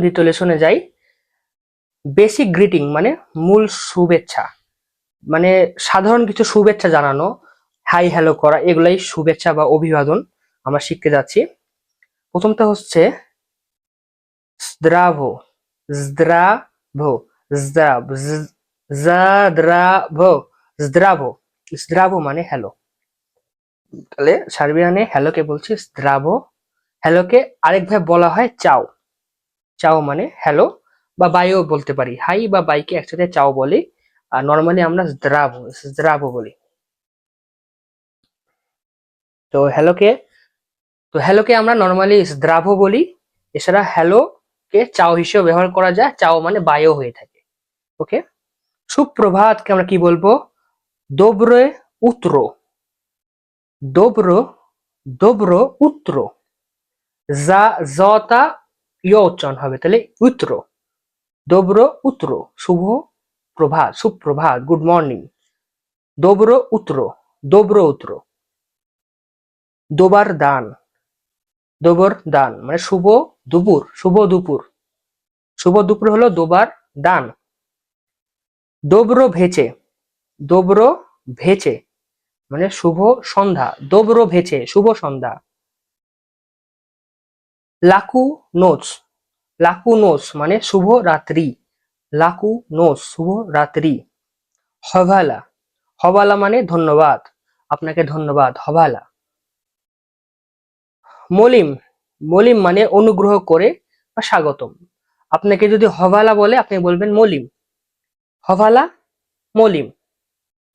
দ্বিতীয় লেসনে যাই। Basic greeting মানে মূল শুভেচ্ছা। মানে সাধারণ কিছু শুভেচ্ছা জানানো হাই হ্যালো করা, এগুলাই শুভেচ্ছা বা অভিবাদন আমরা শিখতে যাচ্ছি। প্রথমটা হচ্ছে মানে হ্যালো তাহলে সার্বিয়ানে হ্যালোকে বলছি zdravo হ্যালোকে আরেকভাবে বলা হয় চাও। চাও মানে হ্যালো বা বাইও বলতে পারি। হাই বা বাইকে একসাথে চাও বলি। আর নর্মালি আমরা zdravo zdravo বলি। তো হ্যালোকে তো হ্যালোকে আমরা নর্মালি zdravo বলি। এছাড়া হ্যালো কে চাও হিসেবে ব্যবহার করা যায়। চাও মানে বায়ো হয়ে থাকে। ওকে সুপ্রভাতকে আমরা কি বলব? দোব্রে উত্তর দোব্র দোব্র উত্র। যা জতা ইয় উচ্চারণ হবে। তাহলে উত্তর দোব্র উত্তর শুভ প্রভাত সুপ্রভাত গুড মর্নিং দোব্র উত্তর দোব্র উত্তর দোবার দান। দোবর দান। মানে শুভ দুপুর শুভ দুপুর। শুভ দুপুর হলো দোবার দান। দোব্র ভেচে। দোব্র ভেচে। মানে শুভ সন্ধ্যা। দোব্র ভেচে, শুভ সন্ধ্যা। লাকু নোচ লাকু নোচ মানে শুভ রাত্রি। লাকু নোচ শুভ রাত্রি। হভালা হবালা মানে ধন্যবাদ। আপনাকে ধন্যবাদ। হবালা মলিম। মলিম মানে অনুগ্রহ করে বা স্বাগতম। আপনাকে যদি হভালা বলে, আপনি বলবেন মলিম। হভালা মলিম।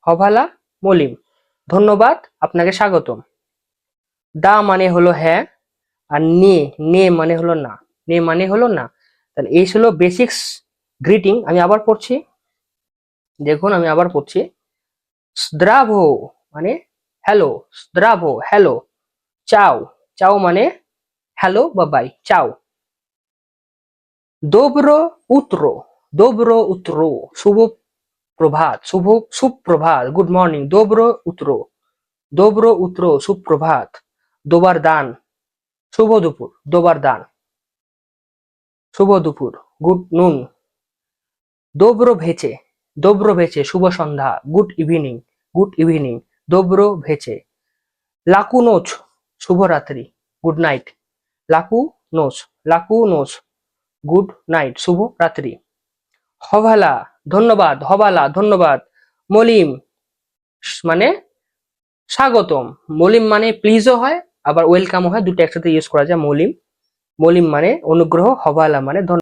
হভালা মলিম। ধন্যবাদ, আপনাকে স্বাগতম। দা মানে হলো হ্যাঁ আর নে নে মানে হলো না। নে মানে হলো না। তাহলে এই ছিল বেসিক্স গ্রিটিং আমি আবার পড়ছি। দেখুন, আমি আবার পড়ছি। স্দ্রাভো মানে হ্যালো স্দ্রাভো হ্যালো চাও। চাও মানে হ্যালো বা বাই চাও। দোব্রো উত্র দোব্রো উত্র, শুভ প্রভাত, শুভ সুপ্রভাত গুড মর্নিং দোব্রো উত্র দোব্রো উত্র, সুপ্রভাত, দোবার দান, শুভ দুপুর, দোবার দান। শুভ দুপুর, গুড নুন। দোব্রো ভেচে দোব্রো ভেচে শুভ সন্ধ্যা, গুড ইভিনিং গুড ইভিনিং দোব্রো ভেচে লাকু নোচ শুভরাত্রি গুড নাইট। লাকু নোচ লাকু নোচ, গুড নাইট, শুভ রাত্রি। হভালা, ধন্যবাদ হবালা ধন্যবাদ। মলিম মানে স্বাগতম। মলিম মানে প্লিজও হয়, আবার ওয়েলকামও হয়, দুটো একসাথে ইউজ করা যায় মলিম। মলিম মানে অনুগ্রহ হবালা মানে